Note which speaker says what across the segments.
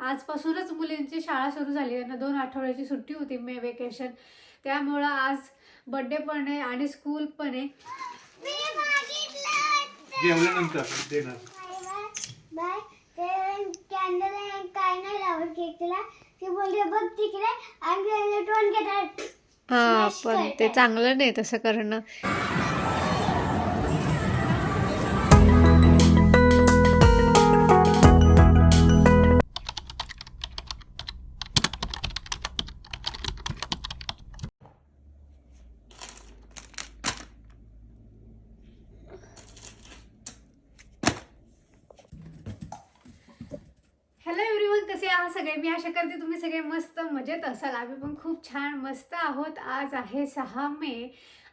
Speaker 1: आजपासूनच मुलींची शाळा सुरू झाली त्यांना दोन आठवड्याची सुट्टी होती मे वेकेशन त्यामुळं आज बड्डे पण आहे आणि स्कूल पण आहे.
Speaker 2: जेवल्यानंतर देणार
Speaker 3: बाय. ते कॅन्डल काय नाही लावत केकला. ती बोलते बघ तिकडे. आणि इलेक्ट्रॉन घेतात.
Speaker 1: हा पण ते. चांगलं नाही तसं करणं. आहात सगळे मी आशा करते तुम्ही सगळे मस्त मजेत असाल. आम्ही पण खूप छान मस्त आहोत. आज आहे सहा मे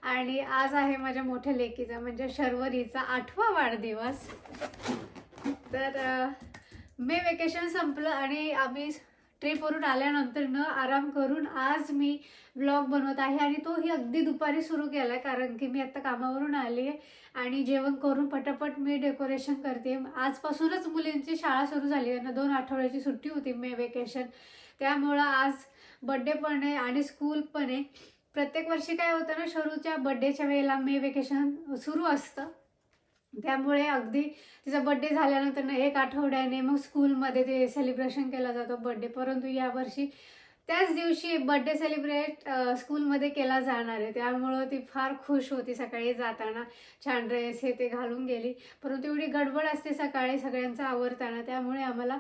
Speaker 1: आणि आज आहे माझ्या मोठ्या लेकीचा म्हणजे शर्वरीचा आठवा वाढदिवस. तर मे वेकेशन संपलं आणि आम्ही ट्रिपवरून आल्यानंतर न आराम करून आज मी ब्लॉग बनवत आहे आणि तोही अगदी दुपारी सुरू केला आहे कारण की मी आत्ता कामावरून आली आहे आणि जेवण करून पटापट मी डेकोरेशन करते. आजपासूनच मुलींची शाळा सुरू झाली त्यांना दोन आठवड्याची सुट्टी होती मे वेकेशन त्यामुळं आज बड्डे पण आहे आणि स्कूल पण आहे. प्रत्येक वर्षी काय होतं ना शरूच्या बड्डेच्या वेळेला मे वेकेशन सुरू असतं. त्यामुळे अगदी तिचा बड्डे झाल्यानंतर ना एक आठवड्याने मग स्कूलमध्ये ते सेलिब्रेशन केला जातो बड्डे परंतु यावर्षी त्याच दिवशी बड्डे सेलिब्रेट स्कूलमध्ये केला जाणार आहे. त्यामुळं ती फार खुश होती सकाळी जाताना. छान ड्रेस हे ते घालून गेली. परंतु एवढी गडबड असते सकाळी सगळ्यांचं आवरताना. त्यामुळे आम्हाला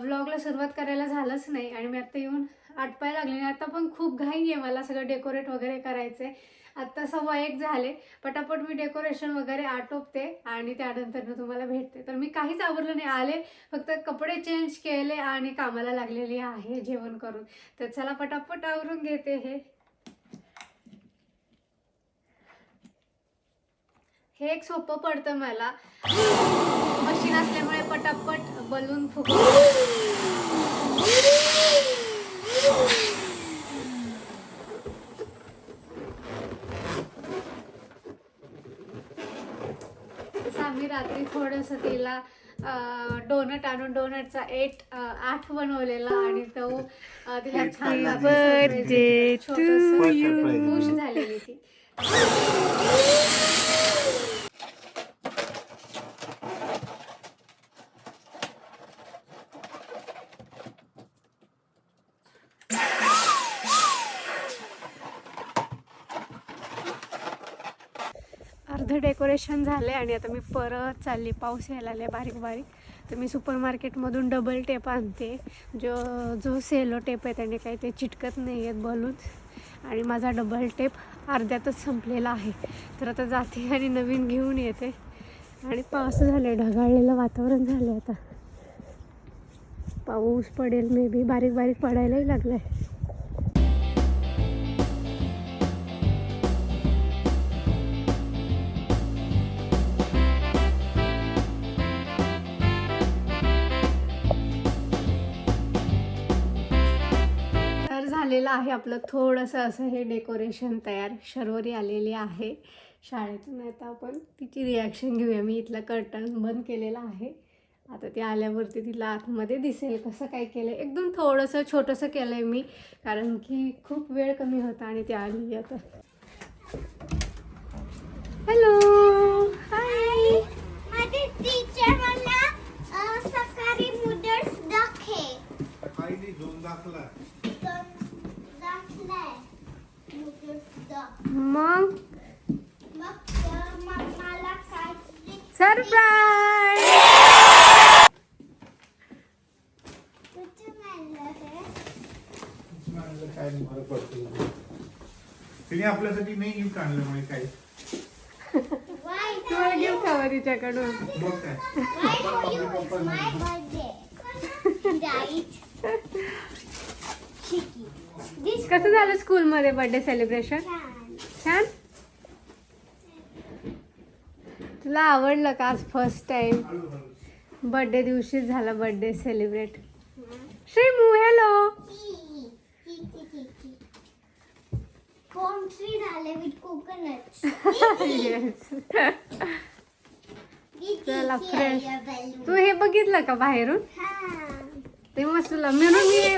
Speaker 1: व्लॉगला सुरुवात करायला झालंच नाही. आणि मी आत्ता येऊन आटपायला लागले. आणि आता पण खूप घाई आहे. मला सगळं डेकोरेट वगैरे करायचं आहे आत्ता सव्वा एक झाले. पटापट मी डेकोरेशन वगैरे आटोपते आणि त्यानंतर मी तुम्हाला भेटते. तर मी काहीच आवडलं नाही. आले फक्त कपडे चेंज केले आणि कामाला लागलेली आहे जेवण करून. तर चला पटापट आवरून घेते हे. हे एक सोपं पडतं मला. मशीन असल्यामुळे पटापट बलून फुक आम्ही रात्री थोडंसं तिला डोनट आणून डोनटचा एट आठ बनवलेला आणि तो तिला छान. खुश झालेली ती. अर्ध झालं झाले आणि आता मी परत चालली पाऊस यायला आले बारीक बारीक. तर मी सुपर मार्केटमधून डबल टेप आणते. जो जो सेलो टेप आहे त्याने काही ते चिटकत नाही आहेत बलून. आणि माझा डबल टेप अर्ध्यातच संपलेला आहे. तर आता जाते आणि नवीन घेऊन येते. आणि पाऊस झाले ढगाळलेलं वातावरण झालं आता. पाऊस पडेल मे बी बारीक बारीक पडायलाही लागलं आहे झालेलं आहे आपलं थोडंसं असं हे डेकोरेशन तयार. शर्वरी आलेली आहे शाळेतून. आता आपण तिची रिॲक्शन घेऊया. मी इथलं कर्टन बंद केलेलं आहे. आता ती आल्यावरती तिला आतमध्ये दिसेल कसं काय केलं एकदम थोडंसं छोटंसं केलं आहे मी कारण की खूप वेळ कमी होता आणि ती आली आता हॅलो हाय
Speaker 3: माझे टीचर मला अ, सकाळी नूडल्स दाखे
Speaker 2: आईने घेऊन दाखला
Speaker 3: दाखलाय नूडल्स दाख
Speaker 1: मग
Speaker 3: मग अ, म- मला काय
Speaker 1: सरप्राईज
Speaker 3: कुठे मिळालं हे
Speaker 2: काय नाही फरक पडतो तिने आपल्यासाठी नाही गिफ्ट आणलं म्हणे काही?
Speaker 1: तुम्हाला गिफ्ट हवं तिच्याकडून
Speaker 2: काय?
Speaker 3: Chicky. This
Speaker 1: कसं झालं स्कूलमध्ये बर्थडे सेलिब्रेशन. छान तुला आवडलं का आज फर्स्ट टाइम बर्थडे दिवशीच झाला बर्थडे सेलिब्रेट श्रीमू हॅलो
Speaker 3: Palm tree झाले with coconuts.
Speaker 1: येस चला,
Speaker 3: balloon.
Speaker 1: तू हे बघितलं का बाहेरून?
Speaker 3: हा.
Speaker 1: ते मस्त म्हणून मी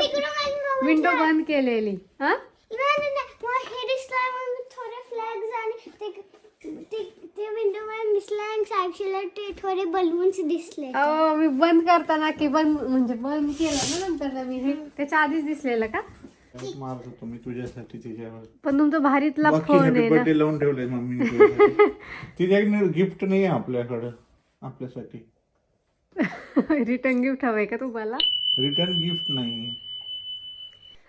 Speaker 1: विंडो बंद केलेली. हा?
Speaker 3: थोडे बलून्स दिसले.
Speaker 1: मी बंद करताना की बंद म्हणजे बंद केलं ना नंतर मी त्याच्या आधीच दिसलेलं का?
Speaker 2: मारत होतो मी तुझ्यासाठी तिच्यावर
Speaker 1: पण तुमचा भारीतला फोन आहे ना.
Speaker 2: बर्थडे लावून मम्मीने तुझ्यासाठी. तिच्याकडे गिफ्ट नाही आहे आपल्याकडं आपल्यासाठी.
Speaker 1: रिटर्न गिफ्ट हवंय का तुम्हाला?
Speaker 2: रिटर्न गिफ्ट नाही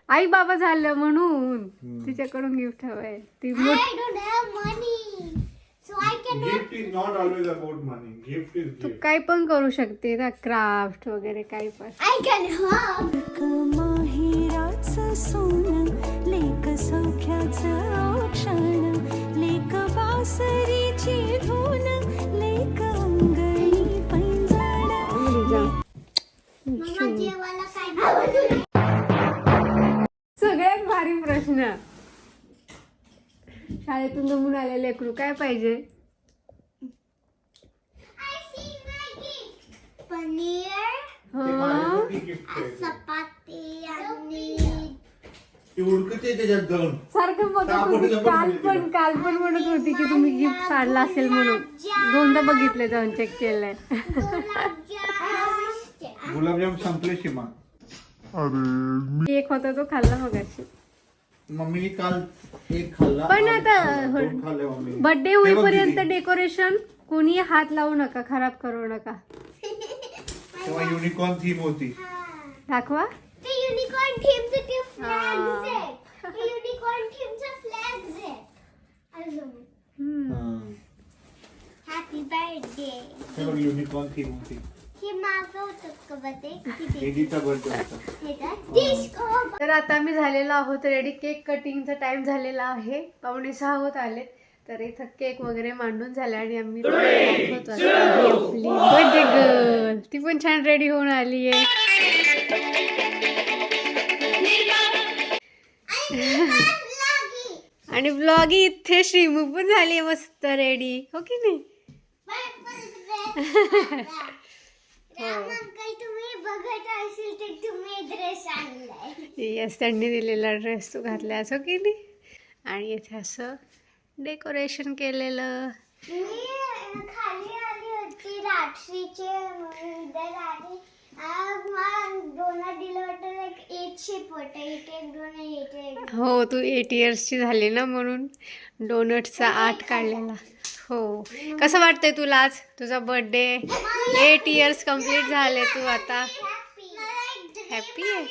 Speaker 1: आई बाबा झालं म्हणून. तिच्याकडून गिफ्ट हवंय. ती मोठ
Speaker 3: I don't have money so I cannot
Speaker 2: gift is not always about money gift is
Speaker 1: Tu
Speaker 2: gift
Speaker 1: काय पण करू शकते ना क्राफ्ट वगैरे काही पण.
Speaker 3: I can hug.
Speaker 4: माहिराचं सोनं? लेक सौख्याचं औक्षण. लेक बासरीची धून. लेक अंगणी पैंजण?
Speaker 1: सगळ्यात भारी प्रश्न. शाळेतून नमून आलेले लेकरू काय पाहिजे?
Speaker 3: I see my gift. Paneer
Speaker 1: हा?
Speaker 3: चपाती आणि
Speaker 2: ती उडकते त्याच्यात जाऊन.
Speaker 1: सारखं बघत होती. काल. पण काल पण म्हणत होती की तुम्ही गिफ्ट काढला असेल म्हणून. दोनदा बघितले जाऊन चेक केलंय.
Speaker 3: गुलाबजाम
Speaker 2: संपले सीमा.
Speaker 1: एक होता तो खाल्ला मगाशी.
Speaker 2: मम्मीने काल एक खाल्ला
Speaker 1: पण आता. बर्थडे होईपर्यंत. डेकोरेशन कोणी हात लावू नका खराब करू नका.
Speaker 2: तेव्हा युनिकॉर्न थीम होती.
Speaker 1: दाखवा.
Speaker 3: ते युनिकॉर्न थीमचे ते फ्लॅग्स
Speaker 1: हा.
Speaker 3: आहेत ते युनिकॉर्न थीमचे फ्लॅग्स आहेत अजून
Speaker 1: हम्म.
Speaker 3: हॅपी बर्थडे
Speaker 2: एडीचा बर्थडे होता
Speaker 1: तर आता आम्ही झालेलो आहोत रेडी केक कटिंगचा टाइम झालेला आहे. पावणे सहा होत आले तर इथं केक वगैरे मांडून झाले आणि आम्ही दाखवतो आता ही आपली बर्थडे गर्ल ती पण छान रेडी होऊन आली आहे. आणि ब्लॉग इथे श्रीमू पण झाली मस्त रेडी हो की नाही
Speaker 3: राम अंकल तुम्ही बघत असेल तर तुम्ही ड्रेस आणलाय
Speaker 1: येस त्यांनी दिलेला ड्रेस तू घातलास हो की नाही आणि इथे असं डेकोरेशन केलेलं.
Speaker 3: खाली आली होती रात्रीचे.
Speaker 1: हो तू एट इयर्सची झाली ना म्हणून. डोनटचा आठ काढलेला. हो. कसं वाटतंय तुला आज? तुझा बर्थडे एट इयर्स कंप्लीट झाले तू आता.
Speaker 3: Happy
Speaker 1: आहे?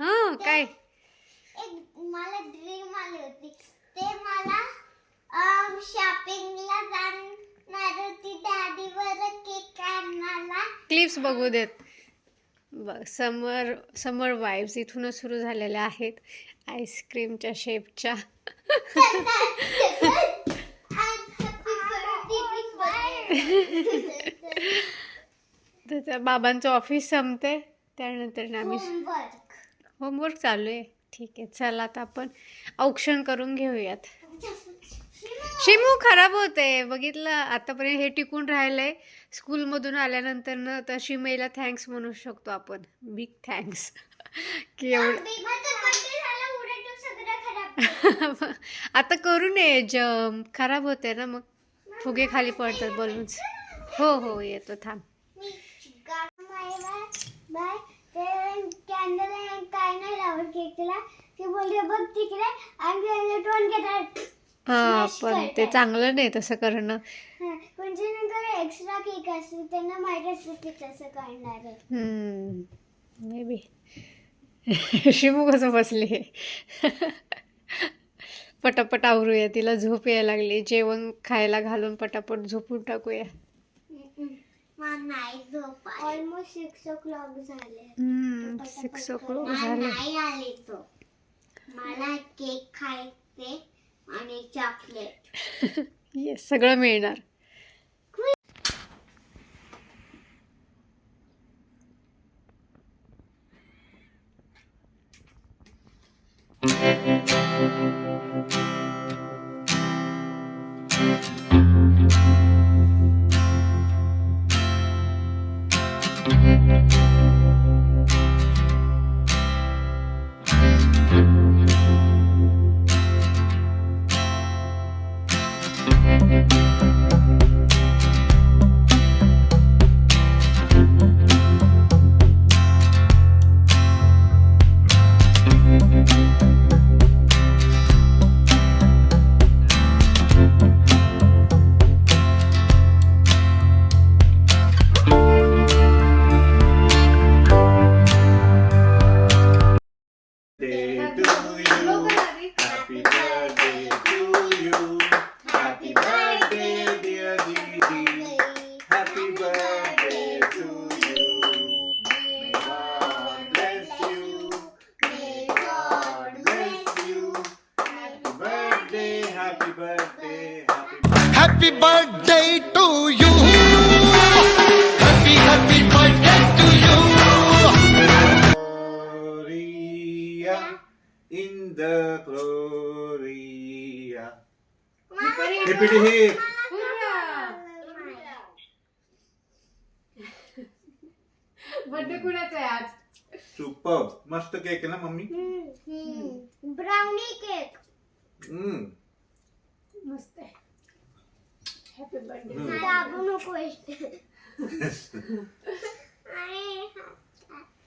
Speaker 1: हां काय?
Speaker 3: एक मला ड्रीम आली होती. ते मला शॉपिंगला जाणार होती. डॅडीवर केक आणायला.
Speaker 1: क्लिप्स बघू देत. बघ समर समर वाईब्स इथूनच सुरू झालेल्या आहेत. आईस्क्रीमच्या शेपच्या त्याच्या बाबांचं ऑफिस संपते त्यानंतर आम्ही
Speaker 3: होमवर्क
Speaker 1: होमवर्क चालू आहे. ठीक आहे चला आता आपण औक्षण करून घेऊयात. शिमू खराब होते बघितलं आतापर्यंत हे टिकून राहिलंय. स्कूलमधून आल्यानंतर ना तर शिमेला थँक्स म्हणू शकतो आपण. बिग थँक्स की एवढं आता करू नये जम. खराब होते ना मग. फुगे खाली पडतात बलून्स हो हो येतो थांब.
Speaker 3: बाय ते काय नाही केकला बघ आणि घेतात
Speaker 1: हा पण ते चांगलं नाही तसं करणं.
Speaker 3: एक्स्ट्रा केक असतो त्यांना माहीत असतं की कसं काढणार
Speaker 1: मे बी शिमू कसं बसले? पटापट आवरूया तिला झोप यायला लागली. जेवण खायला घालून पटापट झोपून टाकूया.
Speaker 3: नाही झोप ऑलमोस्ट सिक्स ओ क्लॉक झाले.
Speaker 1: सिक्स ओ क्लॉक
Speaker 3: मला
Speaker 1: झाले.
Speaker 3: नाही आले तो. मला केक खायचे आणि चॉकलेट
Speaker 1: येस सगळं मिळणार.
Speaker 2: Música बर्थडे
Speaker 5: कुणाचा आहे आज?
Speaker 2: सुपर. मस्त केक आहे ना मम्मी?
Speaker 3: ब्राउनी केक
Speaker 2: हम्म.
Speaker 5: मस्त आहे. हॅपी बर्थडे
Speaker 3: दाबू नको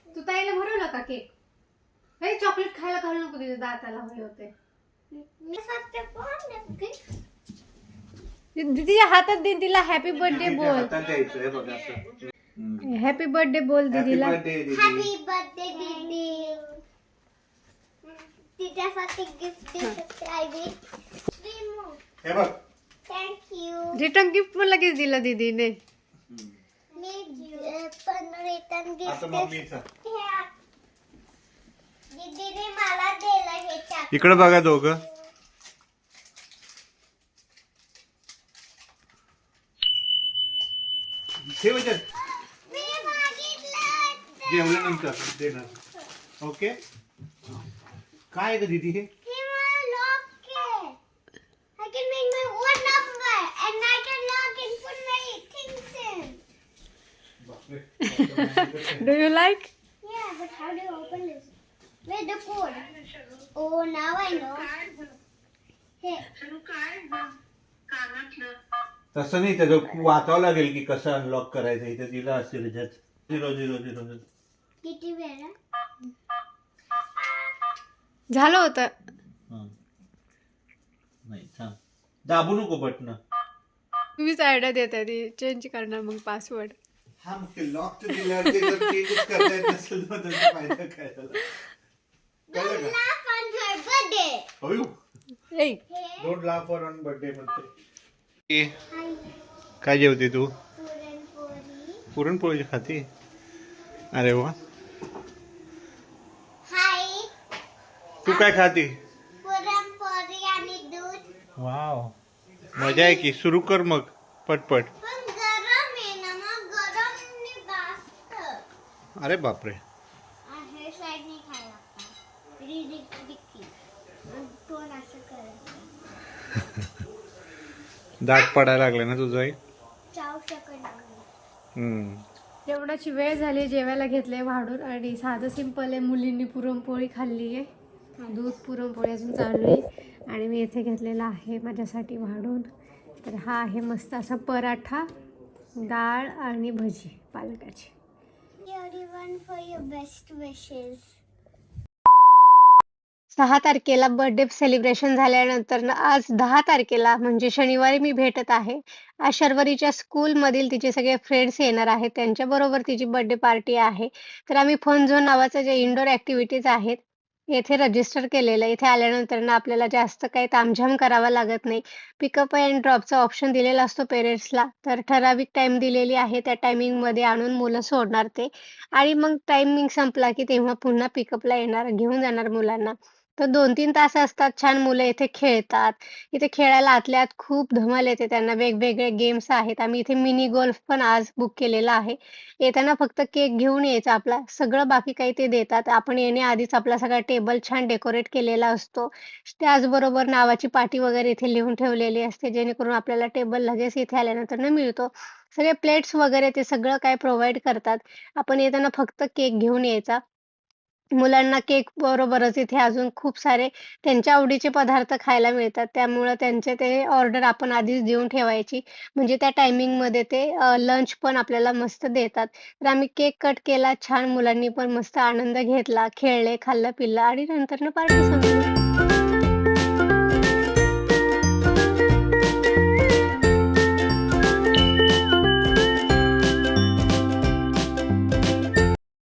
Speaker 5: तू ताईला भरवला का केक हे चॉकलेट खायला घालू नको तिथे दाताला हे होते तिच्या हातात दे तिला हॅपी बर्थडे बोल.
Speaker 2: हातात द्यायचं आहे बघा असं. हम्म.
Speaker 5: हॅपी बर्थडे बोल
Speaker 2: Happy
Speaker 5: दीदीला
Speaker 2: birthday, दीदी.
Speaker 3: हॅपी बर्थडे दीदी। तिच्यासाठी गिफ्ट देऊ शकते आई रिमूव्ह
Speaker 2: हे बघ।
Speaker 3: थँक्यू
Speaker 5: रिटर्न गिफ्ट पण लगेच दिला दीदीने.
Speaker 3: मी पण रिटर्न गिफ्ट
Speaker 2: मम्मीचा.
Speaker 3: दीदीने मला दिलं हे चाक
Speaker 2: इकडे बघा दोघं. ठेव जेवल्यानंतर देणार ओके काय ग दीदी हे
Speaker 5: do you like?
Speaker 3: Yeah, but how do you open this? Wait, the code. Oh, now I know.
Speaker 2: तसं नाही त्याचं वाचावं लागेल की कसं अनलॉक करायचं इथे दिलं असेल झिरो झिरो झिरो झिरो
Speaker 3: किती वेळा?
Speaker 5: झालं होतं.
Speaker 2: हं. नाही थांब. दाबू नको बटन.
Speaker 5: तुम्हीच आयडिया देता ती चेंज करणार मग पासवर्ड
Speaker 2: हा मग ते लॉक तर दिल्यावर ते जर चेंजच करता येत नसेल तर त्याचा फायदा काय झाला? कळलं का?
Speaker 3: Laugh on her birthday.
Speaker 2: अयो
Speaker 5: ए
Speaker 3: Here.
Speaker 2: Don't laugh for on birthday म्हणते
Speaker 3: Hi.
Speaker 2: काय जेवते तू?
Speaker 3: पुरणपोळी.
Speaker 2: पुरणपोळी खाते? अरे वा. तू काय खाते?
Speaker 3: पुरणपोळी आणि दूध.
Speaker 2: वाव. मजा आहे की? सुरू कर मग. पटपट.
Speaker 3: पण गरम आहे ना मग गरमने भाजतं.
Speaker 2: अरे बापरे.
Speaker 3: हे साईडने खायला लागतं. असं
Speaker 2: दाट पडायला लागले ना तुझं आई?
Speaker 3: चावू शकत नाही.
Speaker 2: हम्म.
Speaker 5: तेवढाची वेळ झाली जेवायला घेतले वाढून आणि साधं सिंपल आहे मुलींनी पुरणपोळी खाल्ली आहे दूध पुरणपोळी अजून चालू आहे. आणि मी इथे घेतलेला आहे माझ्यासाठी वाढून. तर हा आहे मस्त असा पराठा डाळ आणि भजी पालकाची. सहा तारखेला बर्थडे सेलिब्रेशन झाल्यानंतर ना आज दहा तारखेला म्हणजे शनिवारी मी भेटत आहे. आज शर्वरीच्या स्कूलमधील तिचे सगळे फ्रेंड्स येणार आहेत. त्यांच्याबरोबर तिची बर्थडे पार्टी आहे. तर आम्ही फन झोन नावाचं जे इंडोर ॲक्टिव्हिटीज आहेत येथे रजिस्टर केलेलं आहे. इथे आल्यानंतर ना आपल्याला जास्त काही तामझाम करावा लागत नाही. पिकअप अँड ड्रॉपचा ऑप्शन दिलेला असतो पेरेंट्सला तर ठराविक टाइम दिलेली आहे. त्या टायमिंगमध्ये आणून मुलं सोडणार ते. आणि मग टायमिंग संपला की तेव्हा पुन्हा पिकअपला येणार घेऊन जाणार मुलांना. तर दोन तीन तास असतात छान मुलं इथे खेळतात. इथे खेळायला आतल्या आत खूप धमाल येते त्यांना वेगवेगळे गेम्स आहेत. आम्ही इथे मिनी गोल्फ पण आज बुक केलेला आहे. येताना फक्त केक घेऊन यायचा आपला सगळं बाकी काही ते देतात. आपण येण्याआधीच आपला सगळा टेबल छान डेकोरेट केलेला असतो. त्याचबरोबर नावाची पाटी वगैरे इथे लिहून ठेवलेली असते जेणेकरून आपल्याला टेबल लगेच इथे आल्यानंतर न मिळतो. सगळे प्लेट्स वगैरे ते सगळं काय प्रोव्हाइड करतात. आपण येताना फक्त केक घेऊन यायचा. मुलांना केक बरोबरच. इथे अजून खूप सारे त्यांच्या आवडीचे पदार्थ खायला मिळतात. त्यामुळं त्यांचे ते ऑर्डर आपण आधीच देऊन ठेवायची. म्हणजे त्या टायमिंगमध्ये ते लंच पण आपल्याला मस्त देतात. तर आम्ही केक कट केला छान मुलांनी पण मस्त आनंद घेतला खेळले खाल्लं पिल्लं आणि नंतर पार्टी संपली.